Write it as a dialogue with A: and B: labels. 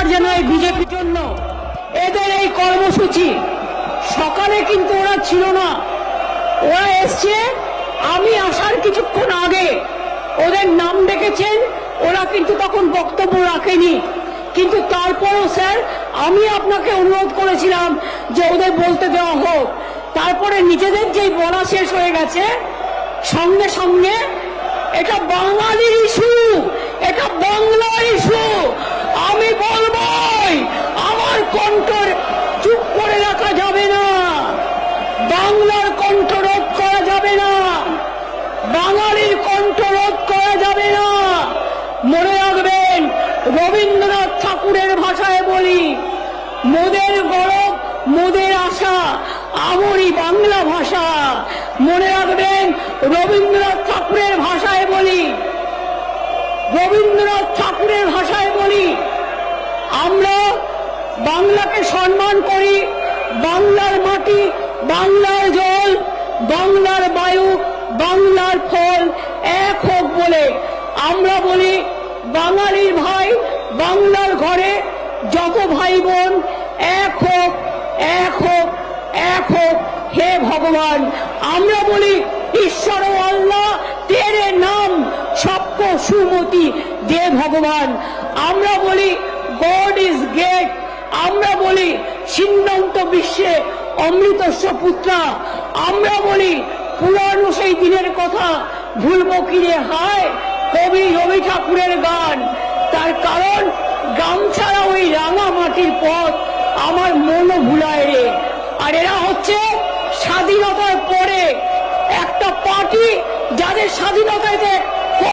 A: ধিক্কার জানায় বিজেপির জন্য। এদের এই কর্মসূচি, সকালে কিন্তু ওরা ছিল না। ওরা এসছে, আমি আসার কিছুক্ষণ আগে ওদের নাম ডেকেছেন, ওরা কিন্তু তখন বক্তব্য রাখেনি। কিন্তু তারপরও স্যার, আমি আপনাকে অনুরোধ করেছিলাম যে ওদের বলতে দেওয়া হোক। তারপরে নিজেদের যেই বলা শেষ হয়ে গেছে, সঙ্গে সঙ্গে এটা বাঙালির ইস্যু এটা বাংলার ইস্যু আমি বলবই আমার কণ্ঠ চুপ করে রাখা যাবে না বাংলার কণ্ঠ রোধ করা যাবে না। বাঙালির কণ্ঠ রোধ করা যাবে না। মনে রাখবেন, রবীন্দ্রনাথ ঠাকুরের ভাষায় বলি, মোদের গরব, মোদের আশা আমরি বাংলা ভাষা। মনে রাখবেন, রবীন্দ্রনাথ ঠাকুরের ভাষায় বলি, রবীন্দ্রনাথ ঠাকুরের ভাষায় বলি, আমরা বাংলাকে সম্মান করি, বাংলার মাটি বাংলার জল, বাংলার বায়ু, বাংলার ফল এক হোক বলে আমরা বলি বাঙালির ভাই বাংলার ঘরে যত ভাই বোন, এক হোক এক হোক এক হোক, হে ভগবান। আমরা বলি ঈশ্বর আল্লাহ, তেরে নাম সবকো সুমতি দে ভগবান। আমরা বলি গড ইজ গ্রেট। আমরা বলি সিন্ধান্ত বিশ্বে অমৃতস্ব পুত্রা, আমরা বলি পুরানো সেই দিনের কথা ভুলবো কিরে হায়, কবি রবি ঠাকুরের গান। তার কারণ গামছাড়া ওই রাঙা মাটির পথ আমার মনও ভুলায় রে। আর এরা হচ্ছে স্বাধীনতার পরে একটা পার্টি যাদের স্বাধীনতাতে